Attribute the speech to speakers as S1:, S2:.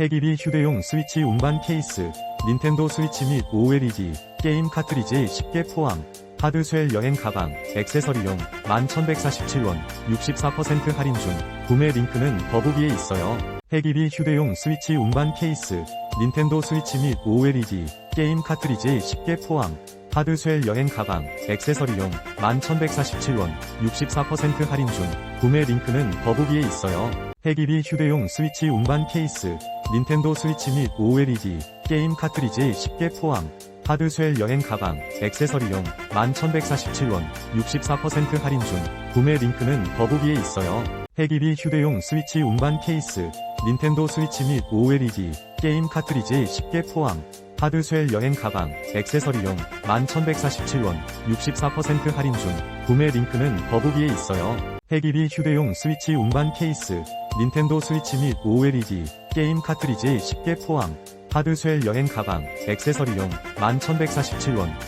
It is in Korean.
S1: 해기비 휴대용 스위치 운반 케이스, 닌텐도 스위치 및 OLED, 게임 카트리지 10개 포함, 하드쉘 여행 가방, 액세서리용 11,147원, 64% 할인 중, 구매 링크는 더보기에 있어요. 해기비 휴대용 스위치 운반 케이스, 닌텐도 스위치 및 OLED, 게임 카트리지 10개 포함, 하드쉘 여행 가방, 액세서리용 11,147원, 64% 할인 중, 구매 링크는 더보기에 있어요. 해기비 휴대용 스위치 운반 케이스, 닌텐도 스위치 및 OLED, 게임 카트리지 10개 포함, 하드쉘 여행 가방, 액세서리용 11,147원, 64% 할인 중, 구매 링크는 더보기에 있어요. 해기비 휴대용 스위치 운반 케이스, 닌텐도 스위치 및 OLED, 게임 카트리지 10개 포함, 하드쉘 여행 가방, 액세서리용 11,147원, 64% 할인 중, 구매 링크는 더보기에 있어요. 해기비 휴대용 스위치 운반 케이스, 닌텐도 스위치 및 OLED, 게임 카트리지 10개 포함, 하드쉘 여행 가방, 액세서리용 11,147원,